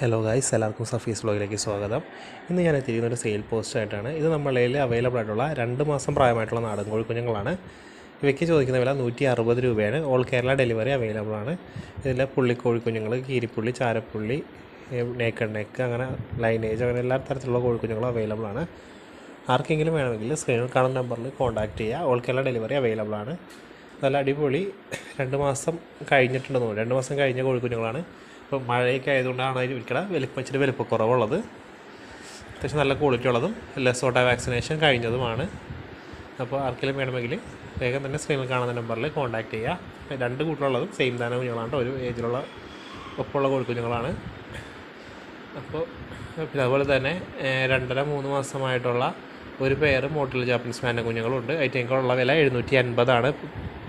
Hello guys എല്ലാവർക്കും സഫീസ് വ്ലോഗിലേക്ക് സ്വാഗതം. ഇന്ന് ഞാൻ എത്തിയിരിക്കുന്ന ഒരു സെയിൽ പോസ്റ്റ് ആയിട്ടാണ് ഇത് നമ്മളെ അവൈലബിൾ ആയിട്ടുള്ള രണ്ട് മാസം പ്രായമായിട്ടുള്ള നാടൻ കോഴി കുഞ്ഞുങ്ങളാണ് ഇവയ്ക്ക് ചോദിക്കുന്ന വില നൂറ്റി അറുപത് രൂപയാണ്. ഓൾ കേരള ഡെലിവറി അവൈലബിൾ ആണ്. ഇതിൽ പുള്ളിക്കോഴി കുഞ്ഞുങ്ങൾ കീരിപ്പുള്ളി ചാരപ്പുള്ളി നെക്ക് നെക്ക് അങ്ങനെ ലൈനേജ് അങ്ങനെ എല്ലാ തരത്തിലുള്ള കോഴിക്കുഞ്ഞുങ്ങളും അവൈലബിൾ ആണ്. ആർക്കെങ്കിലും വേണമെങ്കിൽ സ്ക്രീനിൽ കാണുന്ന നമ്പറിൽ കോൺടാക്റ്റ് ചെയ്യുക ഓൾ കേരള ഡെലിവറി അവൈലബിൾ ആണ്. നല്ല അടിപൊളി രണ്ട് മാസം കഴിഞ്ഞിട്ടുണ്ടെന്ന് തോന്നുന്നു. രണ്ട് മാസം കഴിഞ്ഞ കോഴിക്കുഞ്ഞുങ്ങളാണ്. ഇപ്പോൾ മഴയൊക്കെ ആയതുകൊണ്ടാണ് അതിന് ഒരിക്കലും വലിപ്പം ഇച്ചിരി വലിപ്പക്കുറവുള്ളത്. അത്യാവശ്യം നല്ല ക്വാളിറ്റി ഉള്ളതും ലെസോട്ട വാക്സിനേഷൻ കഴിഞ്ഞതുമാണ്. അപ്പോൾ ആർക്കെങ്കിലും വേണമെങ്കിൽ വേഗം തന്നെ സ്ക്രീനിൽ കാണുന്ന നമ്പറിൽ കോൺടാക്റ്റ് ചെയ്യുക. രണ്ട് കൂട്ടിലുള്ളതും സെയിം തന്നെ കുഞ്ഞുങ്ങളാണ് ഒരു ഏജിലുള്ള ഒപ്പമുള്ള കോഴിക്കുഞ്ഞുങ്ങളാണ്. അപ്പോൾ പിന്നെ അതുപോലെ തന്നെ രണ്ടര മൂന്ന് മാസമായിട്ടുള്ള ഒരു പെയർ മോട്ടിൽ ജാപ്പനീസ് മാന കുഞ്ഞുങ്ങളുണ്ട് അതിനുള്ള വില എഴുന്നൂറ്റി അൻപതാണ്.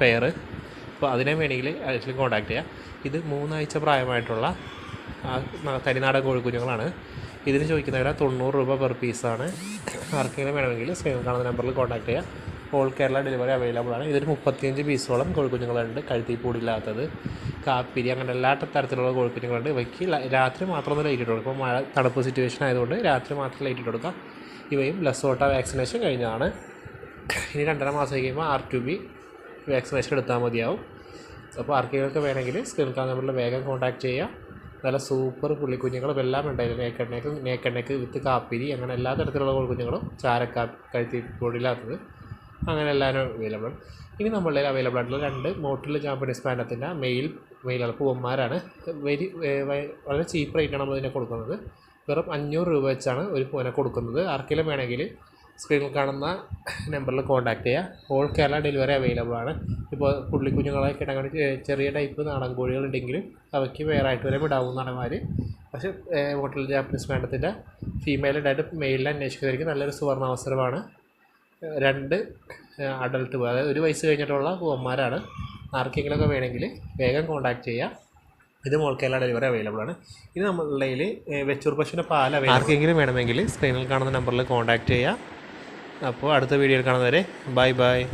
പെയർ അപ്പോൾ അതിനെ വേണമെങ്കിൽ ആക്ച്വലി കോൺടാക്ട് ചെയ്യുക ഇത് മൂന്നാഴ്ച പ്രായമായിട്ടുള്ള കരിനാടൻ കോഴിക്കുഞ്ഞുങ്ങളാണ്. ഇതിന് ചോദിക്കുന്ന വില തൊണ്ണൂറ് രൂപ പെർ പീസാണ് ആർക്കെങ്കിലും വേണമെങ്കിൽ സ്ക്രീനിൽ കാണുന്ന നമ്പറിൽ കോൺടാക്ട് ചെയ്യുക ഓൾ കേരള ഡെലിവറി അവൈലബിൾ ആണ്. ഇതൊരു മുപ്പത്തിയഞ്ച് പീസോളം കോഴിക്കുഞ്ഞുങ്ങളുണ്ട് കഴുത്തി പൂടില്ലാത്തത് കാപ്പിരി അങ്ങനെ എല്ലാ തരത്തിലുള്ള കോഴിക്കുഞ്ഞുങ്ങളുണ്ട്. ഇവയ്ക്ക് രാത്രി മാത്രം ഒന്ന് ലൈറ്റ് ഇട്ട് കൊടുക്കും. ഇപ്പോൾ മഴ തണുപ്പ് സിറ്റുവേഷൻ ആയതുകൊണ്ട് രാത്രി മാത്രം ലൈറ്റ് ഇട്ട് കൊടുക്കാം. ഇവയും ലസോട്ട വാക്സിനേഷൻ കഴിഞ്ഞതാണ്. ഇനി രണ്ടര മാസം കഴിയുമ്പോൾ ആർ ടു ബി വാക്സിനേഷൻ എടുത്താൽ മതിയാവും. അപ്പോൾ ആർക്കെങ്കിലൊക്കെ വേണമെങ്കിൽ സ്ക്രീൻ കാർ നമ്പറിൽ വേഗം കോൺടാക്ട് ചെയ്യുക നല്ല സൂപ്പർ പുള്ളിക്കുഞ്ഞുങ്ങളും എല്ലാം ഉണ്ടായിരുന്നു. നേക്കണ്ണേക്ക് നേക്കെണ്ണയ്ക്ക് വിത്ത് കാപ്പിരി അങ്ങനെ എല്ലാ തരത്തിലുള്ള കോഴിക്കുഞ്ഞുങ്ങളും ചാരക്കാ കഴുത്തി പൊടിയില്ലാത്തത് അങ്ങനെ എല്ലാവരും അവൈലബിൾ ഇനി നമ്മളിൽ അവൈലബിൾ ആയിട്ടുള്ള രണ്ട് മോട്ടിൽ ജാപ്പനീസ് പാനത്തിന്റെ മെയിൽ മെയിലുള്ള പൂവന്മാരാണ്. വെരി വളരെ ചീപ്പ് റേറ്റാണ് നമ്മൾ ഇതിനെ കൊടുക്കുന്നത്. വെറും അഞ്ഞൂറ് രൂപ വെച്ചാണ് ഒരു പൂനെ കൊടുക്കുന്നത്. ആർക്കെങ്കിലും വേണമെങ്കിൽ സ്ക്രീനിൽ കാണുന്ന നമ്പറിൽ കോൺടാക്റ്റ് ചെയ്യുക ഓൾ കേരള ഡെലിവറി അവൈലബിൾ ആണ്. ഇപ്പോൾ പുള്ളിക്കുഞ്ഞുങ്ങളെ കിടങ്ങണ ചെറിയ ടൈപ്പ് നാടൻ കോഴികളുണ്ടെങ്കിലും അവയ്ക്ക് വേറെ ആയിട്ട് വരെ വിടാവും നടന്മാർ പക്ഷേ ഹോട്ടൽ ജാപ്പനീസ് മാഡത്തിന്റെ ഫീമെയിൽ ഡായിട്ട് മെയിലിൽ അന്വേഷിക്കുന്നതായിരിക്കും നല്ലൊരു സുവർണ അവസരമാണ്. രണ്ട് അഡൾട്ട് അതായത് ഒരു വയസ്സ് കഴിഞ്ഞിട്ടുള്ള പൂവന്മാരാണ് ആർക്കെങ്കിലുമൊക്കെ വേണമെങ്കിൽ വേഗം കോൺടാക്റ്റ് ചെയ്യുക ഇത് മോൾക്കെല്ലാം ഡെലിവറി അവൈലബിൾ ആണ്. ഇനി നമ്മളുടെ വെച്ചൂർ പശുവിന്റെ പാൽ ആർക്കെങ്കിലും വേണമെങ്കിൽ സ്ക്രീനിൽ കാണുന്ന നമ്പറിൽ കോൺടാക്ട് ചെയ്യുക അപ്പോൾ അടുത്ത വീഡിയോയിൽ കാണുന്നവരെ ബൈ ബൈ.